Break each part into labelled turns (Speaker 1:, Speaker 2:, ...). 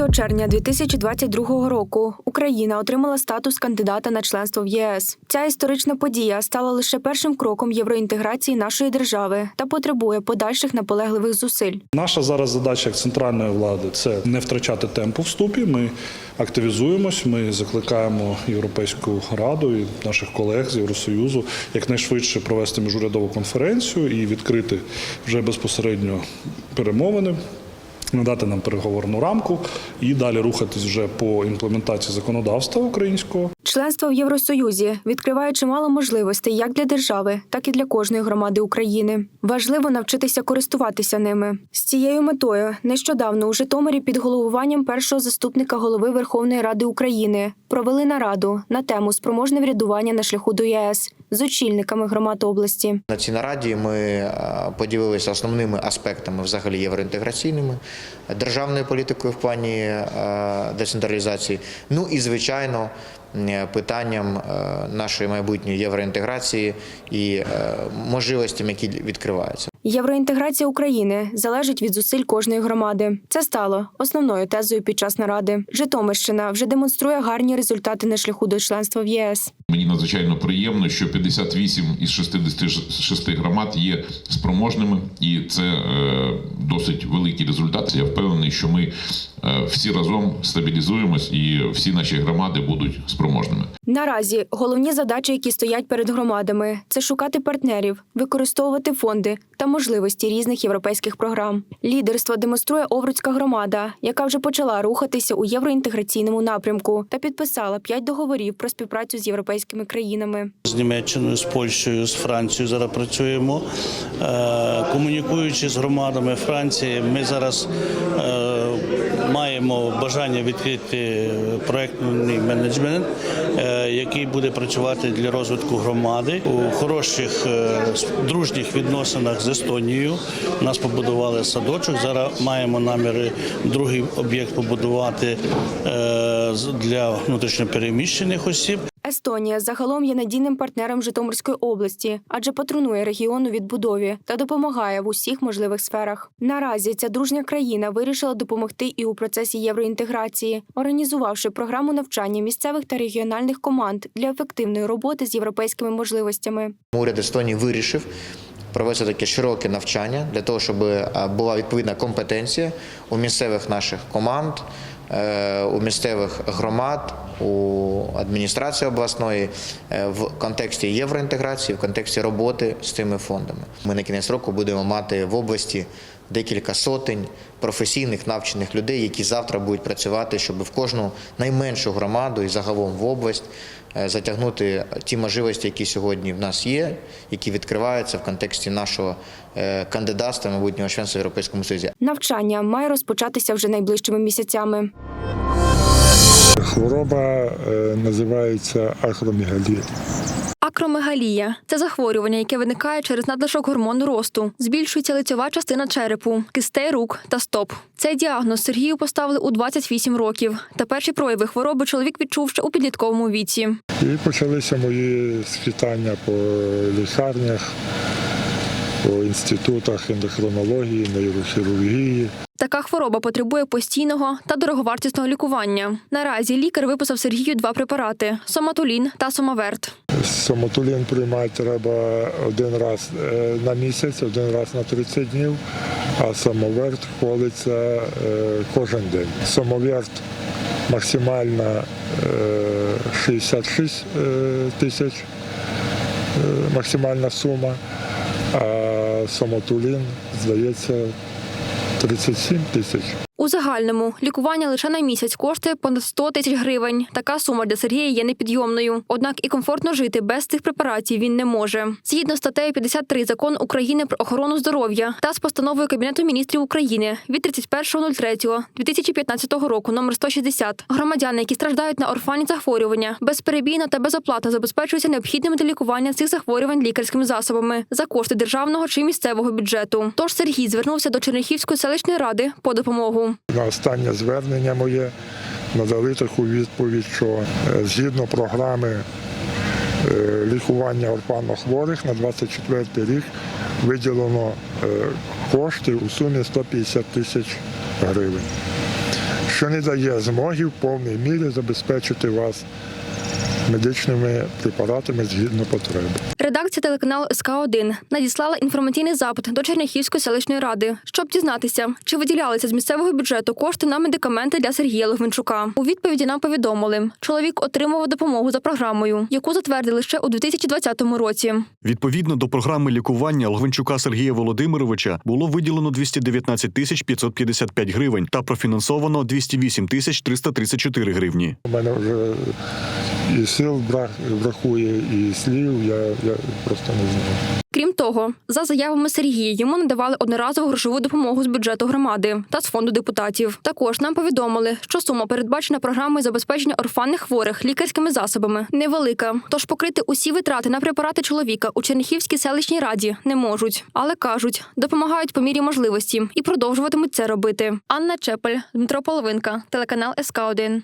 Speaker 1: 23 червня 2022 року Україна отримала статус кандидата на членство в ЄС. Ця історична подія стала лише першим кроком євроінтеграції нашої держави та потребує подальших наполегливих зусиль.
Speaker 2: Наша зараз задача як центральної влади це не втрачати темпу вступі. Ми активізуємось, ми закликаємо Європейську раду і наших колег з Євросоюзу якнайшвидше провести міжурядову конференцію і відкрити вже безпосередньо перемовини. Надати нам переговорну рамку і далі рухатись вже по імплементації законодавства українського.
Speaker 1: Членство в Євросоюзі відкриває чимало можливостей як для держави, так і для кожної громади України. Важливо навчитися користуватися ними. З цією метою нещодавно у Житомирі під головуванням першого заступника голови Верховної Ради України провели нараду на тему спроможне врядування на шляху до ЄС з очільниками громад області.
Speaker 3: На цій нараді ми е, поділилися основними аспектами взагалі євроінтеграційними, державною політикою в плані е, децентралізації. Ну і звичайно питанням е, нашої майбутньої євроінтеграції і можливостям, які відкриваються.
Speaker 1: Євроінтеграція України залежить від зусиль кожної громади. Це стало основною тезою під час наради. Житомирщина вже демонструє гарні результати на шляху до членства в ЄС.
Speaker 4: Мені надзвичайно приємно, що 58 із 66 громад є спроможними, і це е, досить великий результат. Я впевнений, що ми е, всі разом стабілізуємось і всі наші громади будуть спроможними.
Speaker 1: Наразі головні задачі, які стоять перед громадами, це шукати партнерів, використовувати фонди та можливості різних європейських програм. Лідерство демонструє Овруцька громада, яка вже почала рухатися у євроінтеграційному напрямку та підписала п'ять договорів про співпрацю з європейськими країнами.
Speaker 5: З Німеччиною, з Польщею, з Францією зараз працюємо. Е, Комунікуючи з громадами Франції, ми зараз е, маємо бажання відкрити проектний менеджмент, е, який буде працювати для розвитку громади у хороших дружніх відносинах з Естонією. У нас побудували садочок. Зараз маємо наміри другий об'єкт побудувати е, з- для внутрішньопереміщених осіб.
Speaker 1: Естонія загалом є надійним партнером Житомирської області, адже патронує регіону відбудові та допомагає в усіх можливих сферах. Наразі ця дружня країна вирішила допомогти і у процесі євроінтеграції, організувавши програму навчання місцевих та регіональних команд для ефективної роботи з європейськими можливостями.
Speaker 3: Уряд Естонії вирішив провести таке широке навчання для того, щоб е, була відповідна компетенція у місцевих наших команд, е, у місцевих громад, у адміністрації обласної е, в контексті євроінтеграції, в контексті роботи з цими фондами. Ми на кінець року будемо мати в області декілька сотень професійних навчених людей, які завтра будуть працювати, щоб в кожну найменшу громаду і загалом в область е, затягнути ті можливості, які сьогодні в нас є, які відкриваються в контексті нашого е, кандидатства майбутнього членства в Європейському Союзі.
Speaker 1: Навчання має розпочатися вже найближчими місяцями.
Speaker 6: Хвороба е, називається акромегалія.
Speaker 7: Акромегалія це захворювання, яке виникає через надлишок гормону росту. Збільшується лицьова частина черепу, кистей рук та стоп. Цей діагноз Сергію поставили у 28 років. Та перші прояви хвороби чоловік відчув ще у підлітковому віці.
Speaker 6: І почалися мої скитання по лікарнях, по інститутах ендокринології, нейрохірургії.
Speaker 7: Така хвороба потребує постійного та дороговартісного лікування. Наразі лікар виписав Сергію два препарати: соматулін та сомаверт.
Speaker 6: Сомотулін приймати треба один раз е, на місяць, один раз на 30 днів, а самоверт колиться е, кожен день. Самоверт максимально е, 66 е, тисяч максимальна сума, а самотулін, здається, 37 тисяч.
Speaker 7: У загальному лікування лише на місяць коштує понад 100 тисяч гривень. Така сума для Сергія є непідйомною. Однак і комфортно жити без цих препаратів він не може. Згідно статтею 53 закону України про охорону здоров'я та з постановою Кабінету міністрів України від 31.03.2015 року номер 160 громадяни, які страждають на орфанні захворювання, безперебійно та безоплатно забезпечуються необхідними для лікування цих захворювань лікарськими засобами за кошти державного чи місцевого бюджету. Тож Сергій звернувся до Черняхівської селищної ради по допомогу.
Speaker 6: На останнє звернення моє надали таку відповідь, що е, згідно програми е, лікування орфанохворих на 24 рік виділено е, кошти у сумі 150 тисяч гривень. що не дає змоги в повній мірі забезпечити вас медичними препаратами згідно потреби.
Speaker 7: Редакція телеканалу СК 1 надіслала інформаційний запит до Черняхівської селищної ради, щоб дізнатися, чи виділялися з місцевого бюджету кошти на медикаменти для Сергія Логвинчука. У відповіді нам повідомили, чоловік отримував допомогу за програмою, яку затвердили ще у 2020 році.
Speaker 8: Відповідно до програми лікування Логвинчука Сергія Володимировича було виділено 219 тисяч 555 гривень та профінансовано 208 тисяч 334 гривні.
Speaker 6: У мене вже і сил бракує, і слів, я, я просто не знаю.
Speaker 7: Крім того, за заявами Сергія йому надавали одноразову грошову допомогу з бюджету громади та з фонду депутатів. Також нам повідомили, що сума передбачена програмою забезпечення орфанних хворих лікарськими засобами невелика. Тож покрити усі витрати на препарати чоловіка у Черніхівській селищній раді не можуть, але кажуть, допомагають по мірі можливості і продовжуватимуть це робити. Анна Чепель, Дмитро Половинка, телеканал СК 1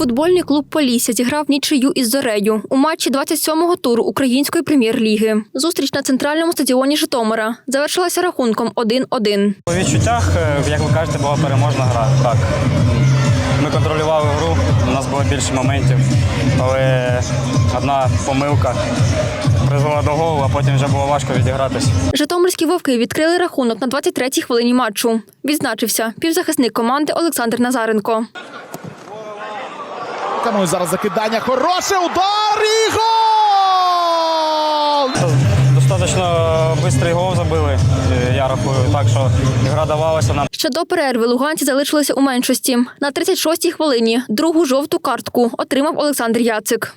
Speaker 7: Футбольний клуб Полісся зіграв нічию із Зорею у матчі 27-го туру української прем'єр-ліги. Зустріч на центральному стадіоні Житомира завершилася рахунком 1-1.
Speaker 9: По відчуттях, е, як ви кажете, була переможна гра. Так. Ми контролювали гру, у нас було більше моментів, але одна помилка призвела до голу, а потім вже було важко відігратися.
Speaker 7: Житомирські вовки відкрили рахунок на 23-й хвилині матчу. Відзначився півзахисник команди Олександр Назаренко.
Speaker 10: Камою зараз закидання. Хороше удар і гол!
Speaker 9: Достатньо швидкий гол забили, е, я рахую. Так що гра давалася нам.
Speaker 7: Ще до перерви луганці залишилися у меншості. На 36-й хвилині другу жовту картку отримав Олександр Яцик.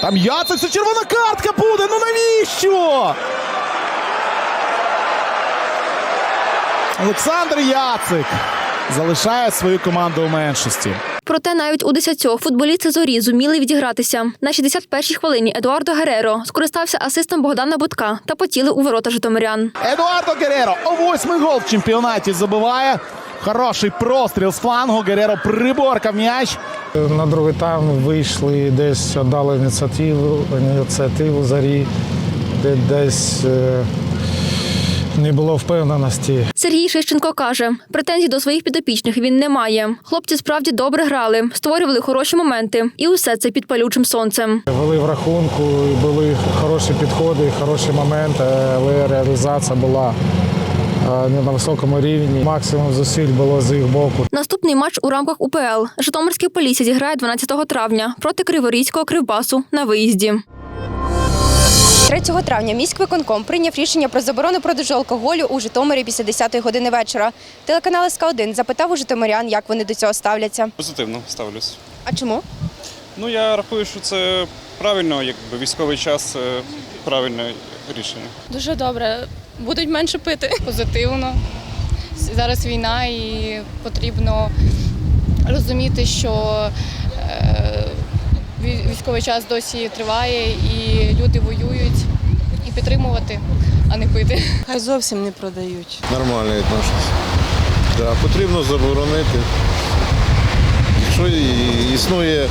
Speaker 10: Там Яцик, це червона картка буде. Ну навіщо? Олександр Яцик залишає свою команду у меншості.
Speaker 7: Проте навіть у десятьох футболісти зорі зуміли відігратися. На 61-й хвилині Едуардо Гереро скористався асистом Богдана Будка та потіли у ворота житомирян.
Speaker 10: Едуардо Гереро о восьмий гол в чемпіонаті забиває. Хороший простріл з флангу. Гереро приборкав м'яч.
Speaker 11: На другий тайм вийшли, десь дали ініціативу, ініціативу зарі, де десь е, не було впевненості.
Speaker 7: Сергій Шищенко каже, претензій до своїх підопічних він не має. Хлопці справді добре грали, створювали хороші моменти, і усе це під палючим сонцем.
Speaker 11: Вели в рахунку, були хороші підходи, хороші моменти, але реалізація була е, не на високому рівні. Максимум зусиль було з їх боку.
Speaker 7: Наступний матч у рамках УПЛ Житомирське Полісся зіграє 12 травня проти Криворізького Кривбасу на виїзді.
Speaker 12: 3 травня міськвиконком прийняв рішення про заборону продажу алкоголю у Житомирі після 10-ї години вечора. Телеканал СК1 запитав у житомирян, як вони до цього ставляться.
Speaker 13: Позитивно ставлюсь.
Speaker 12: А чому?
Speaker 13: Ну я рахую, що це правильно, якби військовий час е, правильне рішення.
Speaker 14: Дуже добре. Будуть менше пити. Позитивно. Зараз війна і потрібно розуміти, що е, військовий час досі триває і люди воюють. І підтримувати, а не пити.
Speaker 15: Хай зовсім не продають.
Speaker 16: Нормально відношусь. Да, потрібно заборонити. Якщо існує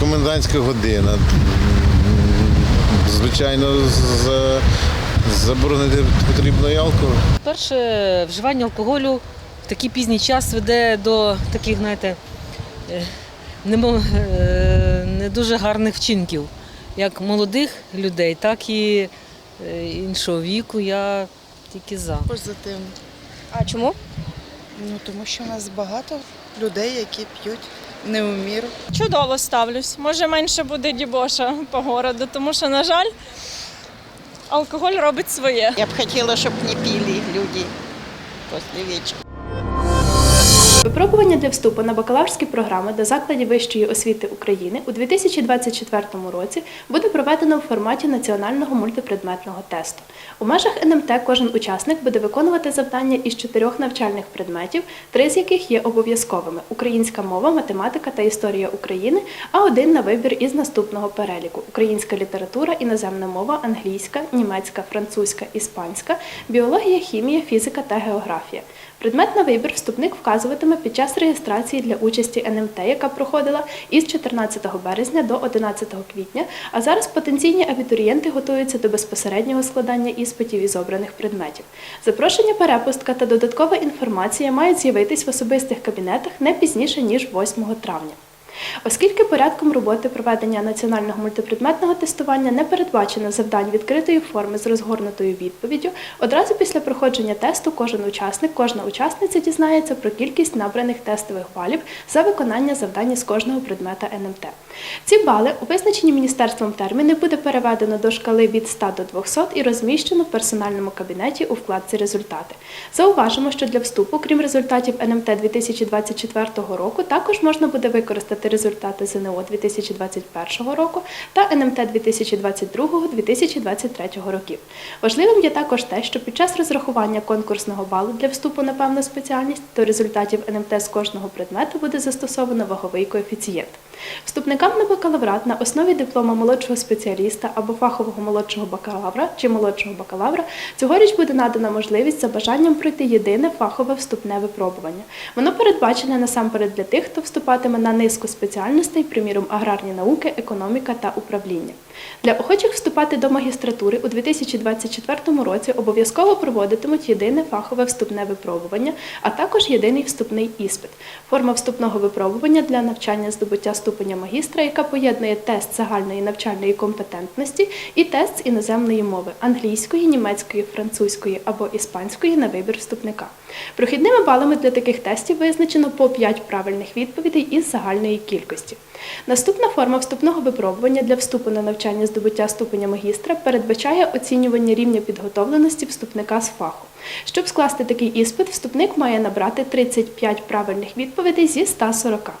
Speaker 16: комендантська година, звичайно, за- заборонити потрібно і алкоголь.
Speaker 15: Перше, вживання алкоголю в такий пізній час веде до таких, знаєте, е, е, не дуже гарних вчинків, як молодих людей, так і іншого віку. Я тільки за.
Speaker 14: Позитивно.
Speaker 12: А чому?
Speaker 14: Ну тому що у нас багато людей, які п'ють не у міру. Чудово ставлюсь. Може менше буде дібоша по городу, тому що, на жаль, алкоголь робить своє.
Speaker 15: Я б хотіла, щоб не пили люди після вечора.
Speaker 1: Випробування для вступу на бакалаврські програми до закладів вищої освіти України у 2024 році буде проведено в форматі національного мультипредметного тесту. У межах НМТ кожен учасник буде виконувати завдання із чотирьох навчальних предметів, три з яких є обов'язковими: українська мова, математика та історія України, а один на вибір із наступного переліку: українська література, іноземна мова, англійська, німецька, французька, іспанська, біологія, хімія, фізика та географія.
Speaker 17: Предмет на вибір вступник вказуватиме під час реєстрації для участі НМТ, яка проходила із 14 березня до 11 квітня. А зараз потенційні абітурієнти готуються до безпосереднього складання іспитів із обраних предметів. Запрошення перепустка та додаткова інформація мають з'явитись в особистих кабінетах не пізніше ніж 8 травня. Оскільки порядком роботи проведення національного мультипредметного тестування не передбачено завдань відкритої форми з розгорнутою відповіддю, одразу після проходження тесту кожен учасник, кожна учасниця дізнається про кількість набраних тестових балів за виконання завдання з кожного предмета НМТ. Ці бали у визначені міністерством терміни буде переведено до шкали від 100 до 200 і розміщено в персональному кабінеті у вкладці Результати. Зауважимо, що для вступу, крім результатів НМТ 2024 року, також можна буде використати результати ЗНО 2021 року та НМТ 2022-2023 років. Важливим є також те, що під час розрахування конкурсного балу для вступу на певну спеціальність до результатів НМТ з кожного предмету буде застосовано ваговий коефіцієнт. Вступникам на бакалаврат на основі диплома молодшого спеціаліста або фахового молодшого бакалавра чи молодшого бакалавра цьогоріч буде надана можливість за бажанням пройти єдине фахове вступне випробування. Воно передбачене насамперед для тих, хто вступатиме на низку спеціальностей, приміром аграрні науки, економіка та управління. Для охочих вступати до магістратури у 2024 році обов'язково проводитимуть єдине фахове вступне випробування, а також єдиний вступний іспит. Форма вступного випробування для навчання здобуття ступеня магістра, яка поєднує тест загальної навчальної компетентності і тест з іноземної мови англійської, німецької, французької або іспанської на вибір вступника. Прохідними балами для таких тестів визначено по 5 правильних відповідей із загальної кількості. Наступна форма вступного випробування для вступу на навчання здобуття ступеня магістра передбачає оцінювання рівня підготовленості вступника з фаху. Щоб скласти такий іспит, вступник має набрати 35 правильних відповідей зі 140.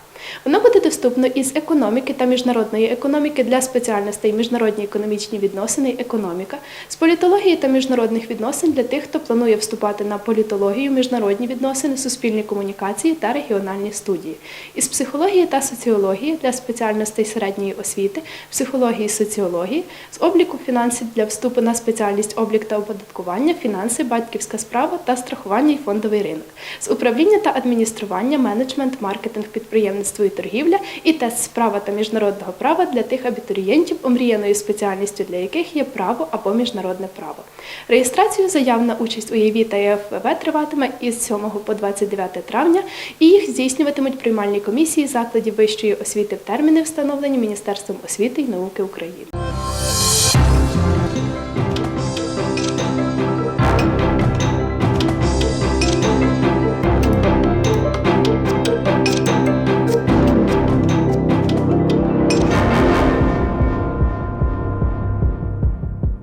Speaker 17: Воно буде доступно із економіки та міжнародної економіки для спеціальностей міжнародні економічні відносини економіка, з політології та міжнародних відносин для тих, хто планує вступати на політологію, міжнародні відносини, суспільні комунікації та регіональні студії, із психології та соціології для спеціальностей середньої освіти, психології, соціології, з обліку фінансів для вступу на спеціальність облік та оподаткування, фінанси, батьківська справа та страхування і фондовий ринок, з управління та адміністрування, менеджмент, маркетинг, підприємництво і торгівля і тест з права та міжнародного права для тих абітурієнтів, омріяною спеціальністю для яких є право або міжнародне право. Реєстрацію заяв на участь у ЄВІ та ЄФВ триватиме із 7 по 29 травня, і їх здійснюватимуть приймальні комісії закладів вищої освіти в терміни, встановлені Міністерством освіти і науки України.